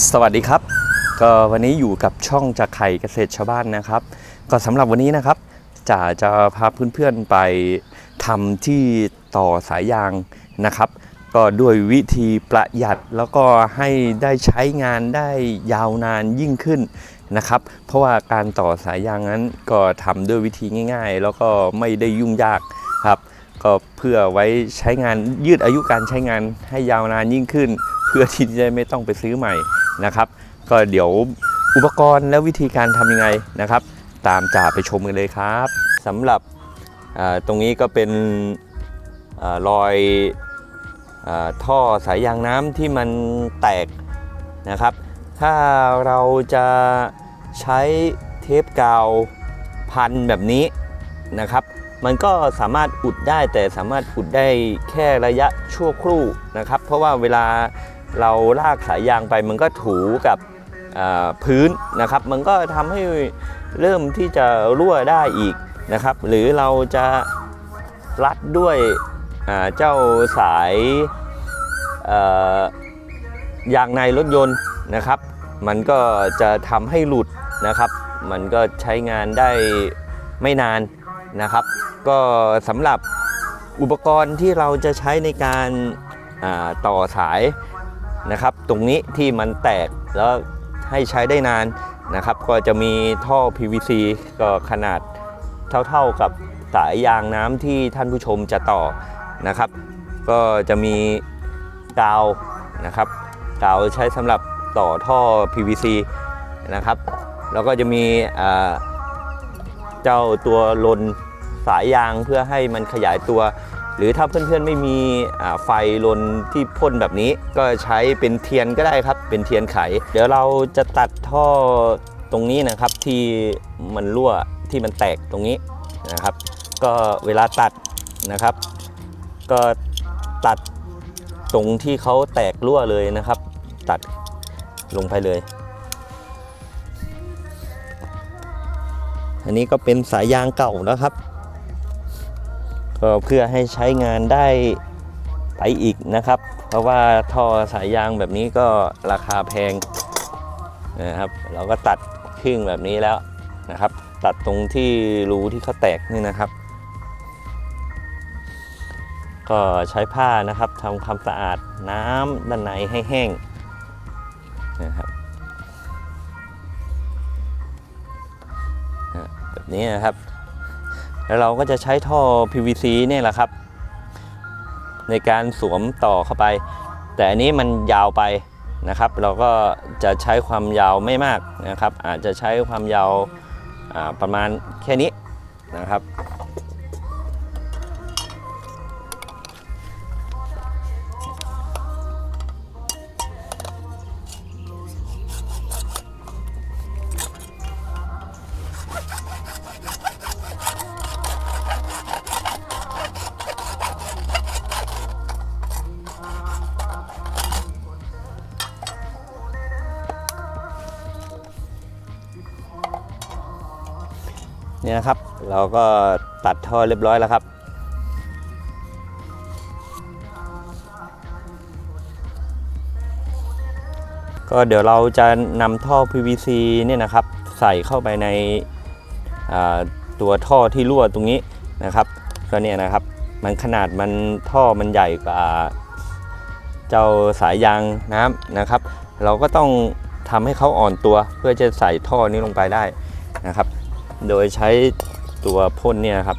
สวัสดีครับ ก็วันนี้อยู่กับช่องจากไข่เกษตรชาวบ้านนะครับ ก็สำหรับวันนี้นะครับจะจะพาเพื่อนๆไปทำที่ต่อสายยางนะครับ ก็ด้วยวิธีประหยัดแล้วก็ให้ได้ใช้งานได้ยาวนานยิ่งขึ้นนะครับ เพราะว่าการต่อสายยางนั้นก็ทำด้วยวิธีง่าย ๆ แล้วก็ไม่ได้ยุ่งยากครับ ก็เพื่อไว้ใช้งานยืดอายุการใช้งานให้ยาวนานยิ่งขึ้นเพื่อที่จะไม่ต้องไปซื้อใหม่ นะครับ ก็เดี๋ยวอุปกรณ์และวิธีการทำยังไงนะครับ ตามจ่าไปชมกันเลยครับสำหรับตรงนี้ก็เป็นอรอยอท่อสายยางน้ำที่มันแตกนะครับ ถ้าเราจะใช้เทปกาวพันแบบนี้นะครับ มันก็สามารถอุดได้แต่สามารถอุดได้แค่ระยะชั่วครู่นะครับ เพราะว่าเวลา เราลากสายยางไปมันก็ถูกับพื้นนะครับ มันก็ทำให้เริ่มที่จะรั่วได้อีกนะครับ หรือเราจะรัดด้วยเจ้าสายยางในรถยนต์นะครับ มันก็จะทำให้หลุดนะครับ มันก็ใช้งานได้ไม่นานนะครับ ก็สำหรับอุปกรณ์ที่เราจะใช้ในการต่อสาย นะครับ ตรงนี้ที่มันแตกแล้วให้ใช้ได้นานนะครับ ก็จะมีท่อ PVC ก็ขนาดเท่าๆกับสายยางน้ำที่ท่านผู้ชมจะต่อนะครับ ก็จะมีกาวนะครับกาวใช้สำหรับต่อท่อ PVC นะครับ แล้วก็จะมีเจ้าตัวลนสายยางเพื่อให้มันขยายตัว หรือถ้าเพื่อนๆไม่มีไฟลนที่พ่นแบบนี้ ก็ใช้เป็นเทียนก็ได้ครับ เป็นเทียนไข เดี๋ยวเราจะตัดท่อตรงนี้นะครับ ที่มันรั่วที่มันแตกตรงนี้นะครับ ก็เวลาตัดนะครับ ก็ตัดตรงที่เขาแตกรั่วเลยนะครับ ตัดลงไปเลย อันนี้ก็เป็นสายยางเก่านะครับ ก็เพื่อให้ใช้งานได้ไปอีกนะครับ เพราะว่าท่อสายยางแบบนี้ก็ราคาแพงนะครับ เราก็ตัดครึ่งแบบนี้แล้วนะครับ ตัดตรงที่รูที่เขาแตกนี่นะครับ ก็ใช้ผ้านะครับทำความสะอาดน้ำด้านในให้แห้งนะครับแบบนี้นะครับ แล้วเราก็จะใช้ท่อ PVC เนี่ยแหละครับ ในการสวมต่อเข้าไป แต่อันนี้มันยาวไปนะครับ เราก็จะใช้ความยาวไม่มากนะครับ อาจจะใช้ความยาวประมาณแค่นี้นะครับ นี่นะครับ เราก็ตัดท่อเรียบร้อยแล้วครับก็เดี๋ยวเราจะนำท่อ PVC เนี่ยนะครับ ใส่เข้าไปในตัวท่อที่รั่วตรงนี้นะครับ ก็เนี่ยนะครับ มันขนาดมันท่อมันใหญ่กว่าเจ้าสายยางน้ำนะครับ เราก็ต้องทำให้เขาอ่อนตัวเพื่อจะใส่ท่อนี้ลงไปได้นะครับ โดยใช้ตัวพ่นเนี่ยครับ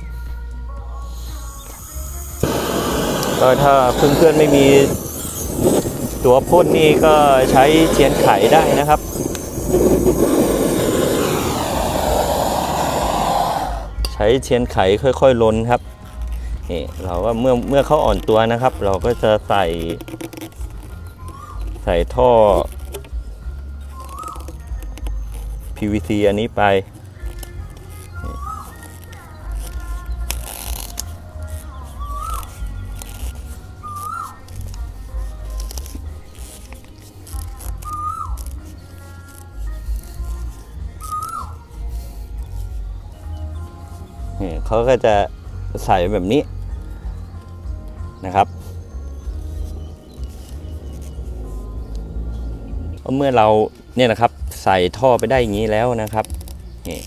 ก็ถ้าเพื่อนๆไม่มีตัวพ่นนี่ก็ใช้เทียนไขได้นะครับใช้เทียนไขค่อยๆลนครับนี่เราก็เมื่อเมื่อเขาอ่อนตัวนะครับ เราก็จะใส่ ใส่ท่อ PVC อันนี้ไป เขาก็จะใส่แบบนี้นะครับ เมื่อเราเนี่ยนะครับใส่ท่อไปได้อย่างนี้แล้วนะครับนี่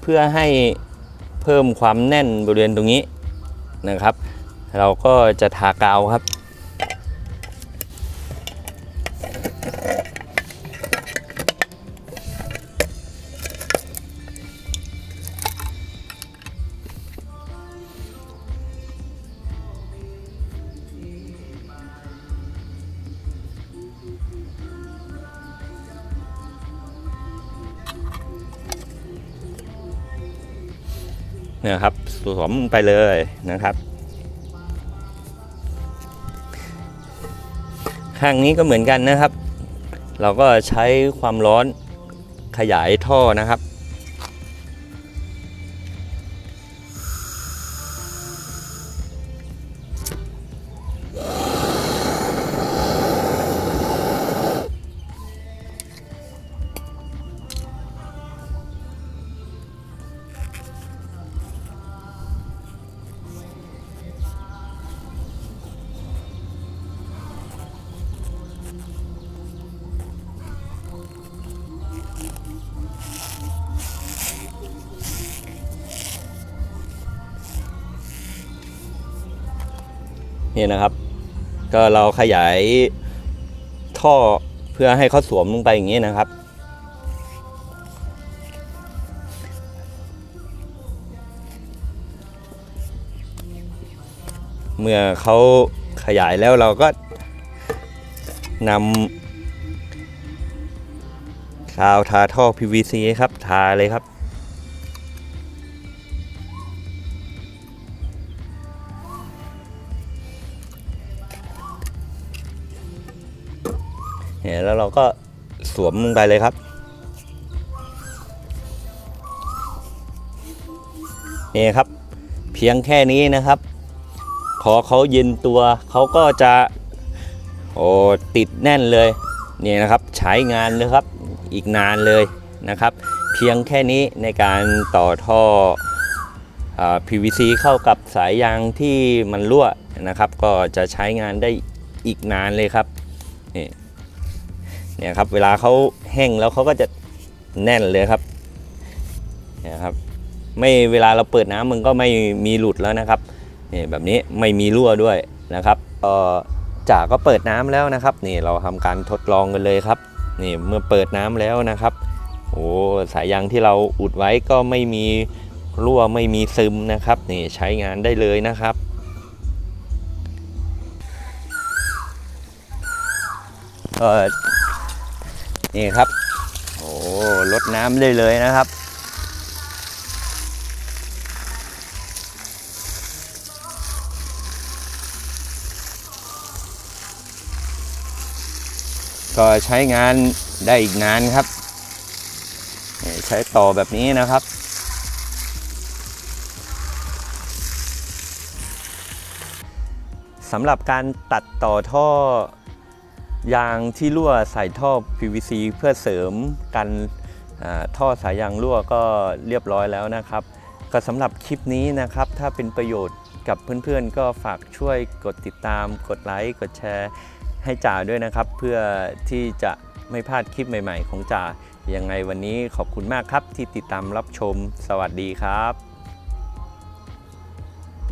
เพื่อให้เพิ่มความแน่นบริเวณตรงนี้นะครับ เราก็จะทากาวครับ นะครับสวมไปเลยนะครับ ข้างนี้ก็เหมือนกันนะครับ เราก็ใช้ความร้อนขยายท่อนะครับ นี่นะครับ ก็เราขยายท่อเพื่อให้เขาสวมลงไปอย่างนี้นะครับ เมื่อเขาขยายแล้วเราก็นำกาวทาท่อ PVC ครับ ทาเลยครับ เนี่ยแล้วเราก็สวมลงไปเลยครับ นี่ครับ เพียงแค่นี้นะครับ พอเขาเย็นตัวเขาก็จะโอ้ติดแน่นเลยเนี่ยนะครับใช้งานเลยครับอีกนานเลยนะครับ เพียงแค่นี้ในการต่อท่อ PVC เข้ากับสายยางที่มันรั่วนะครับ ก็จะใช้งานได้อีกนานเลยครับนี่ เนี่ยครับเวลาเขาแห้งแล้วเขาก็จะแน่นเลยครับเนี่ยครับไม่เวลาเราเปิดน้ำมันก็ไม่มีหลุดแล้วนะครับนี่แบบนี้ไม่มีรั่วด้วยนะครับเออจ่าก็เปิดน้ำแล้วนะครับนี่เราทำการทดลองกันเลยครับนี่เมื่อเปิดน้ำแล้วนะครับโอ้สายยางที่เราอุดไว้ก็ไม่มีรั่วไม่มีซึมนะครับนี่ใช้งานได้เลยนะครับเอ่อ นี่ครับ โอ้ลดน้ำได้เลยนะครับ ก็ใช้งานได้อีกนานครับ ใช้ต่อแบบนี้นะครับสำหรับการตัดต่อท่อ ยางที่รั่วใส่ท่อ PVC เพื่อเสริมกันท่อสายยางรั่วก็เรียบร้อยแล้วนะครับ ก็สำหรับคลิปนี้นะครับ ถ้าเป็นประโยชน์กับเพื่อนๆ ก็ฝากช่วยกดติดตาม กดไลค์กดแชร์ให้จ่าด้วยนะครับ เพื่อที่จะไม่พลาดคลิปใหม่ ๆ ของจ่ายังไงวันนี้ขอบคุณมากครับที่ติดตามรับชม สวัสดีครับ